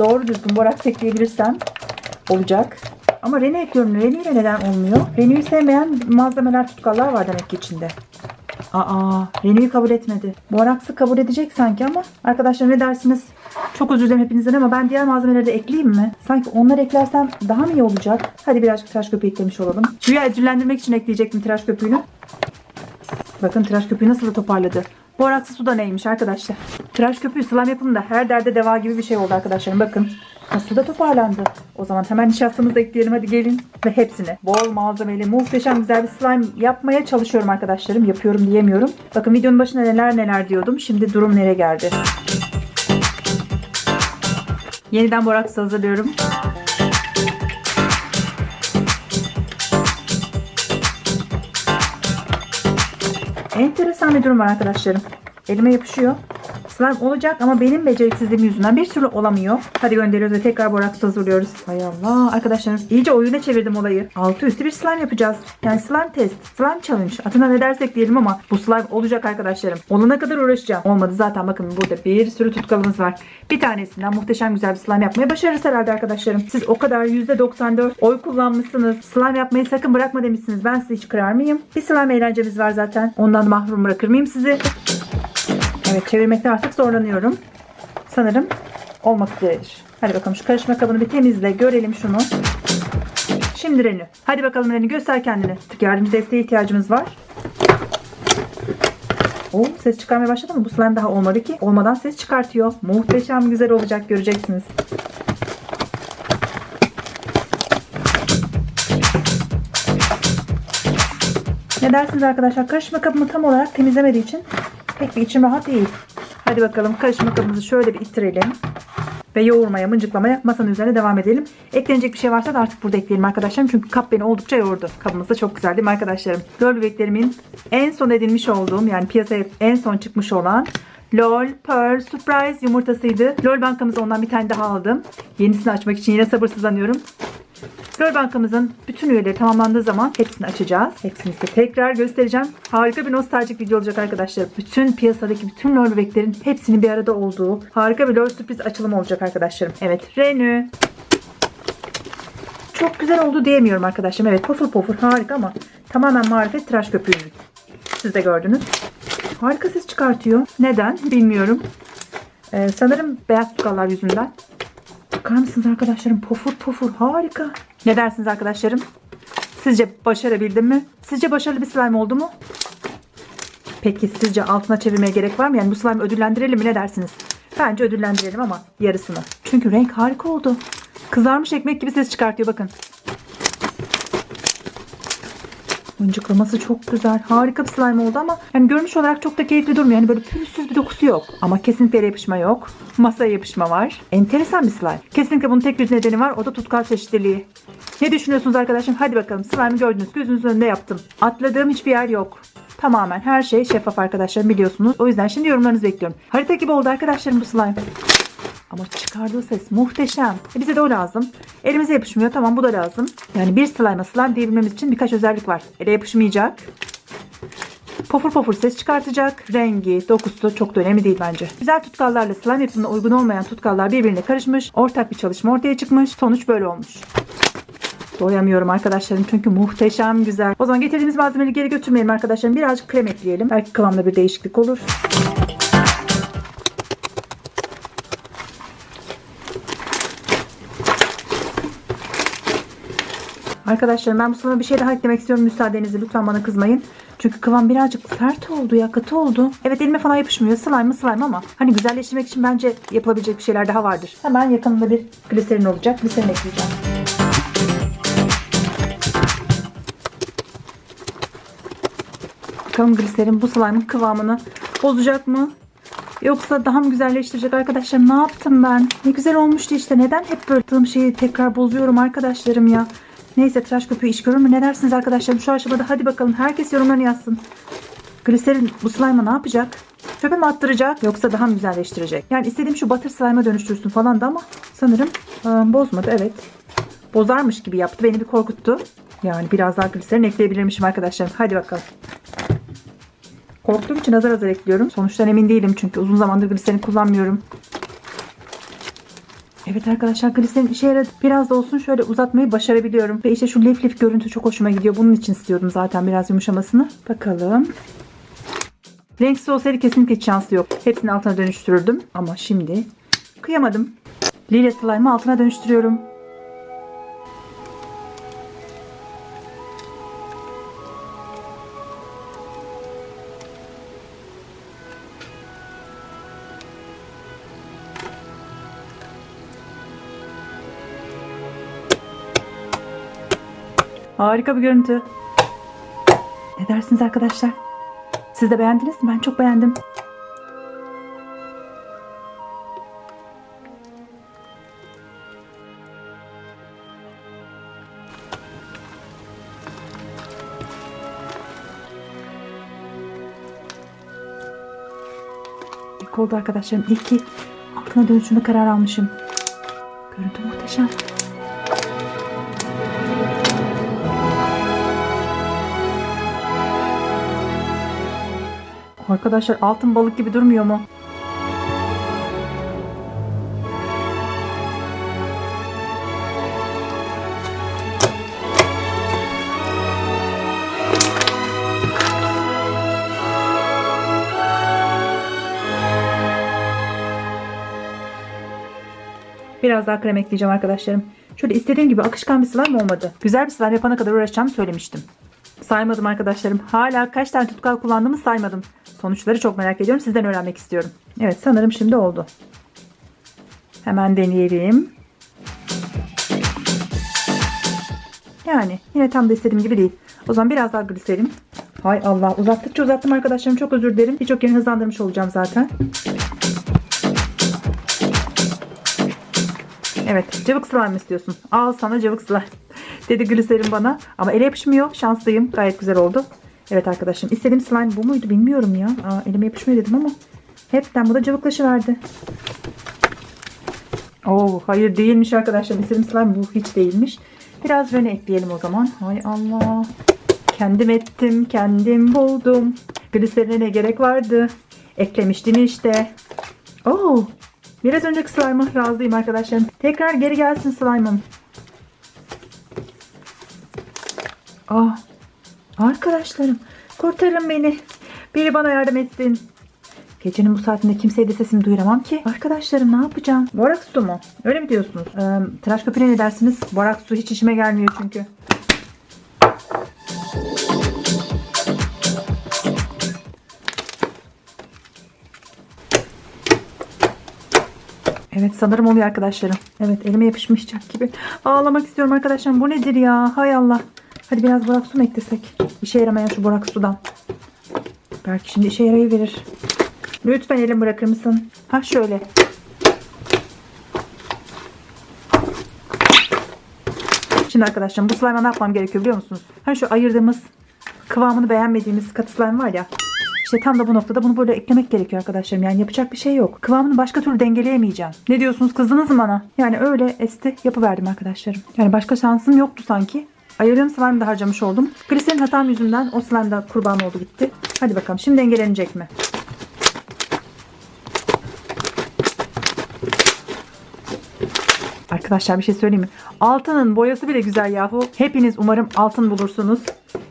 doğru düzgün boraks ekleyebilirsem olacak. Ama rene ekliyorum. Rene ile neden olmuyor? Rene'yi sevmeyen malzemeler tutkallar var demek ki içinde. Aa, Rene'yi kabul etmedi. Boraks'ı kabul edecek sanki ama arkadaşlar ne dersiniz? Çok özür dilerim hepinizden ama ben diğer malzemeleri de ekleyeyim mi? Sanki onları eklersem daha mı iyi olacak? Hadi birazcık tıraş köpüğü eklemiş olalım. Suyu ödüllendirmek için ekleyecektim tıraş köpüğünü. Bakın tıraş köpüğü nasıl da toparladı. Borakslı su da neymiş arkadaşlar. Tıraş köpüğü slime yapımında her derde deva gibi bir şey oldu arkadaşlarım. Bakın nasıl da toparlandı. O zaman hemen nişastamızı da ekleyelim hadi gelin. Ve hepsini bol malzemeli muhteşem güzel bir slime yapmaya çalışıyorum arkadaşlarım. Yapıyorum diyemiyorum. Bakın videonun başında neler neler diyordum. Şimdi durum nereye geldi. Yeniden boraks hazırlıyorum. Enteresan bir durum var arkadaşlarım. Elime yapışıyor. Slime olacak ama benim beceriksizliğim yüzünden bir türlü olamıyor. Hadi gönderiyoruz ve tekrar boraks hazırlıyoruz. Hay Allah arkadaşlarım iyice oyuna çevirdim olayı. Altı üstü bir slime yapacağız. Yani slime test, slime challenge. Adına ne dersek diyelim ama bu slime olacak arkadaşlarım. Olana kadar uğraşacağım. Olmadı zaten bakın burada bir sürü tutkalımız var. Bir tanesinden muhteşem güzel bir slime yapmayı başarırız herhalde arkadaşlarım. Siz o kadar %94 oy kullanmışsınız. Slime yapmayı sakın bırakma demişsiniz. Ben sizi hiç kırar mıyım? Bir slime eğlencemiz var zaten. Ondan mahrum bırakır mıyım sizi? Evet çevirmekte artık zorlanıyorum. Sanırım olmak üzeredir. Hadi bakalım şu karışma kabını bir temizle. Görelim şunu. Şimdi Renü. Hadi bakalım Renü göster kendini. Tık yardımcı desteğe ihtiyacımız var. Oo, ses çıkarmaya başladı mı? Bu slime daha olmadı ki. Olmadan ses çıkartıyor. Muhteşem güzel olacak göreceksiniz. Ne dersiniz arkadaşlar? Karışma kabımı tam olarak temizlemediği için pek bir içim rahat değil. Hadi bakalım karışma kabımızı şöyle bir ittirelim. Ve yoğurmaya, mıncıklamaya masanın üzerine devam edelim. Eklenecek bir şey varsa da artık burada ekleyelim arkadaşlarım. Çünkü kap beni oldukça yordu. Kabımız da çok güzel değil mi arkadaşlarım? Lol bebeklerimin en son edilmiş olduğum yani piyasaya en son çıkmış olan LOL Pearl Surprise yumurtasıydı. LOL bankamızda ondan bir tane daha aldım. Yenisini açmak için yine sabırsızlanıyorum. LOL bankamızın bütün üyeleri tamamlandığı zaman hepsini açacağız. Hepsini size tekrar göstereceğim. Harika bir nostaljik video olacak arkadaşlar. Bütün piyasadaki bütün LOL bebeklerin hepsinin bir arada olduğu harika bir LOL sürpriz açılımı olacak arkadaşlarım. Evet Renü. Çok güzel oldu diyemiyorum arkadaşlarım. Evet pofur pofur harika ama tamamen marifet tıraş köpüğü. Siz de gördünüz. Harika ses çıkartıyor. Neden bilmiyorum. Ee, sanırım beyaz tukallar yüzünden. Bakar mısınız arkadaşlarım? Pofur pofur harika. Ne dersiniz arkadaşlarım? Sizce başarabildim mi? Sizce başarılı bir slime oldu mu? Peki sizce altına çevirmeye gerek var mı? Yani bu slime ödüllendirelim mi ne dersiniz? Bence ödüllendirelim ama yarısını. Çünkü renk harika oldu. Kızarmış ekmek gibi ses çıkartıyor bakın. Mıncıklaması çok güzel. Harika bir slime oldu ama yani görünüş olarak çok da keyifli durmuyor. Yani böyle pürüzsüz bir dokusu yok. Ama kesinlikle yapışma yok. Masaya yapışma var. Enteresan bir slime. Kesinlikle bunun tek bir nedeni var. O da tutkal çeşitliliği. Ne düşünüyorsunuz arkadaşım? Hadi bakalım. Slime'ı gördünüz. Gözünüzün önünde yaptım. Atladığım hiçbir yer yok. Tamamen her şey şeffaf arkadaşlar biliyorsunuz. O yüzden şimdi yorumlarınızı bekliyorum. Harita gibi oldu arkadaşlarım bu slime. Ama çıkardığı ses muhteşem. E bize de o lazım. Elimize yapışmıyor. Tamam bu da lazım. Yani bir slime'a slime diyebilmemiz için birkaç özellik var. Ele yapışmayacak. Pofur pofur ses çıkartacak. Rengi, dokusu çok da önemli değil bence. Güzel tutkallarla slime yapımına uygun olmayan tutkallar birbirine karışmış. Ortak bir çalışma ortaya çıkmış. Sonuç böyle olmuş. Doyamıyorum arkadaşlarım çünkü muhteşem güzel. O zaman getirdiğimiz malzemeleri geri götürmeyelim arkadaşlarım. Birazcık krem ekleyelim. Belki kıvamda bir değişiklik olur. Arkadaşlarım ben bu sırada bir şey daha eklemek istiyorum müsaadenizle. Lütfen bana kızmayın. Çünkü kıvam birazcık sert oldu ya katı oldu. Evet elime falan yapışmıyor. Slime mı slime ama hani güzelleştirmek için bence yapılabilecek bir şeyler daha vardır. Hemen yakınında bir gliserin olacak. Gliserin ekleyeceğim. Bakalım gliserin bu slime'ın kıvamını bozacak mı? Yoksa daha mı güzelleştirecek arkadaşlar? Ne yaptım ben? Ne güzel olmuştu işte. Neden hep böyle şeyi tekrar bozuyorum arkadaşlarım ya? Neyse tıraş köpüğü iş görür mü? Ne dersiniz arkadaşlarım? Şu aşamada hadi bakalım herkes yorumlarını yazsın. Gliserin bu slime'a ne yapacak? Çöpe mi attıracak yoksa daha mı güzelleştirecek? Yani istediğim şu butter slime'a dönüştürsün falan da ama sanırım ıı, bozmadı evet. Bozarmış gibi yaptı. Beni bir korkuttu. Yani biraz daha gliserin ekleyebilirmişim arkadaşlarım. Hadi bakalım. Korktuğum için azar azar ekliyorum. Sonuçtan emin değilim çünkü uzun zamandır gliserin kullanmıyorum. Evet arkadaşlar gliserin işe yaradı. Biraz da olsun şöyle uzatmayı başarabiliyorum. Ve işte şu lif lif görüntü çok hoşuma gidiyor. Bunun için istiyordum zaten biraz yumuşamasını. Bakalım. Renksiz olsaydı kesinlikle hiç şansı yok. Hepsini altına dönüştürürdüm. Ama şimdi kıyamadım. Lila slime'ı altına dönüştürüyorum. Harika bir görüntü. Ne dersiniz arkadaşlar? Siz de beğendiniz mi? Ben çok beğendim. İlk oldu arkadaşlarım. İlk ki altına dönüşünde karar almışım. Görüntü muhteşem. Arkadaşlar altın balık gibi durmuyor mu? Biraz daha krem ekleyeceğim arkadaşlarım. Şöyle istediğim gibi akışkan bir slime olmadı. Güzel bir slime yapana kadar uğraşacağımı söylemiştim. Saymadım arkadaşlarım. Hala kaç tane tutkal kullandığımı saymadım. Sonuçları çok merak ediyorum. Sizden öğrenmek istiyorum. Evet sanırım şimdi oldu. Hemen deneyelim. Yani yine tam da istediğim gibi değil. O zaman biraz daha gliserin. Hay Allah uzattıkça uzattım arkadaşlarım. Çok özür dilerim. Birçok yerini hızlandırmış olacağım zaten. Evet cıvık slime istiyorsun. Al sana cıvık slime. Dedi gliserin bana. Ama ele yapışmıyor. Şanslıyım. Gayet güzel oldu. Evet arkadaşım istediğim slime bu muydu bilmiyorum ya. Aa, elime yapışmıyor dedim ama hepten bu da cıvıklaşıverdi. Oo hayır değilmiş arkadaşlar. İstediğim slime bu hiç değilmiş. Biraz rene ekleyelim o zaman. Hay Allah. Kendim ettim, kendim buldum. Gliserine ne gerek vardı? Eklemiştin işte. Oo, biraz önceki slime'a razıyım arkadaşlarım. Tekrar geri gelsin slime'ım. Ah, arkadaşlarım kurtarın beni. Biri bana yardım etsin. Gecenin bu saatinde kimseye de sesimi duyuramam ki. Arkadaşlarım ne yapacağım? Borak su mu? Öyle mi diyorsunuz? Ee, tıraş köpüğüne ne dersiniz? Borak su hiç işime gelmiyor çünkü. Evet sanırım oluyor arkadaşlarım. Evet elime yapışmayacak gibi. Ağlamak istiyorum arkadaşlarım. Bu nedir ya? Hay Allah. Hadi biraz borak su mu eklesek? İşe yaramayan şu borak sudan. Belki şimdi işe yarayıverir. Lütfen elim bırakır mısın? Ha şöyle. Şimdi arkadaşlarım bu slime'a ne yapmam gerekiyor biliyor musunuz? Hani şu ayırdığımız kıvamını beğenmediğimiz katı slime var ya. İşte tam da bu noktada bunu böyle eklemek gerekiyor arkadaşlarım. Yani yapacak bir şey yok. Kıvamını başka türlü dengeleyemeyeceğim. Ne diyorsunuz kızdınız mı bana? Yani öyle esti yapıverdim arkadaşlarım. Yani başka şansım yoktu sanki. Ayırdığım slime'ı da harcamış oldum. Gliserin hatam yüzünden o slime kurban oldu gitti. Hadi bakalım şimdi dengelenecek mi? Arkadaşlar bir şey söyleyeyim mi? Altının boyası bile güzel yahu. Hepiniz umarım altın bulursunuz.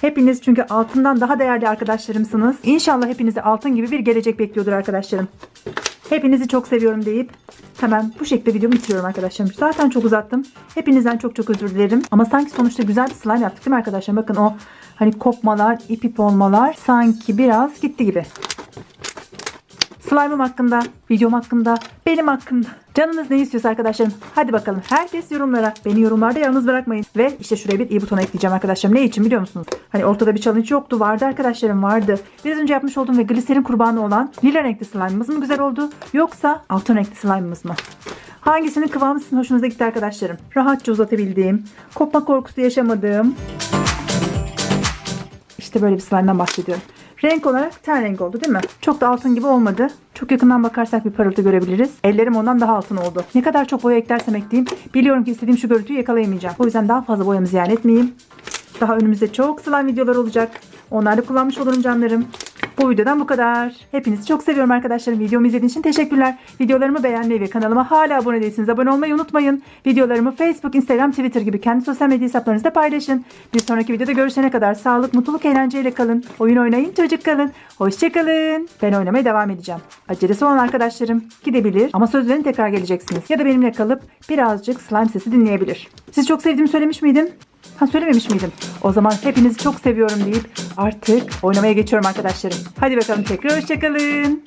Hepiniz çünkü altından daha değerli arkadaşlarımsınız. İnşallah hepinizi altın gibi bir gelecek bekliyordur arkadaşlarım. Hepinizi çok seviyorum deyip hemen bu şekilde videomu bitiriyorum arkadaşlarım. Zaten çok uzattım. Hepinizden çok çok özür dilerim. Ama sanki sonuçta güzel bir slime yaptık değil mi arkadaşlar? Bakın o hani kopmalar, ip ip olmalar sanki biraz gitti gibi. Slime'ım hakkında, videom hakkında, benim hakkında. Canınız ne istiyorsa arkadaşlarım. Hadi bakalım. Herkes yorumlara. Beni yorumlarda yalnız bırakmayın. Ve işte şuraya bir i butonu ekleyeceğim arkadaşlarım. Ne için biliyor musunuz? Hani ortada bir challenge yoktu. Vardı arkadaşlarım vardı. Biraz önce yapmış olduğum ve gliserin kurbanı olan lila renkli slime'ımız mı güzel oldu? Yoksa altın renkli slime'ımız mı? Hangisinin kıvamı sizin hoşunuza gitti arkadaşlarım? Rahatça uzatabildiğim, kopma korkusu yaşamadığım, işte böyle bir slime'dan bahsediyorum. Renk olarak ten rengi oldu değil mi? Çok da altın gibi olmadı. Çok yakından bakarsak bir parıltı görebiliriz. Ellerim ondan daha altın oldu. Ne kadar çok boya eklersem ekleyeyim. Biliyorum ki istediğim şu görüntüyü yakalayamayacağım. O yüzden daha fazla boyamı ziyan etmeyeyim. Daha önümüzde çok slime videolar olacak. Onları kullanmış olurum canlarım. Bu videodan bu kadar. Hepinizi çok seviyorum arkadaşlarım. Videomu izlediğiniz için teşekkürler. Videolarımı beğenmeyi ve kanalıma hala abone değilseniz abone olmayı unutmayın. Videolarımı Facebook, Instagram, Twitter gibi kendi sosyal medya hesaplarınızda paylaşın. Bir sonraki videoda görüşene kadar sağlık, mutluluk, eğlenceyle kalın. Oyun oynayın, çocuk kalın. Hoşçakalın. Ben oynamaya devam edeceğim. Acelesi olan arkadaşlarım gidebilir ama söz tekrar geleceksiniz. Ya da benimle kalıp birazcık slime sesi dinleyebilir. Sizi çok sevdiğimi söylemiş miydim? Ha söylememiş miydim? O zaman hepinizi çok seviyorum deyip artık oynamaya geçiyorum arkadaşlarım. Hadi bakalım tekrar hoşçakalın.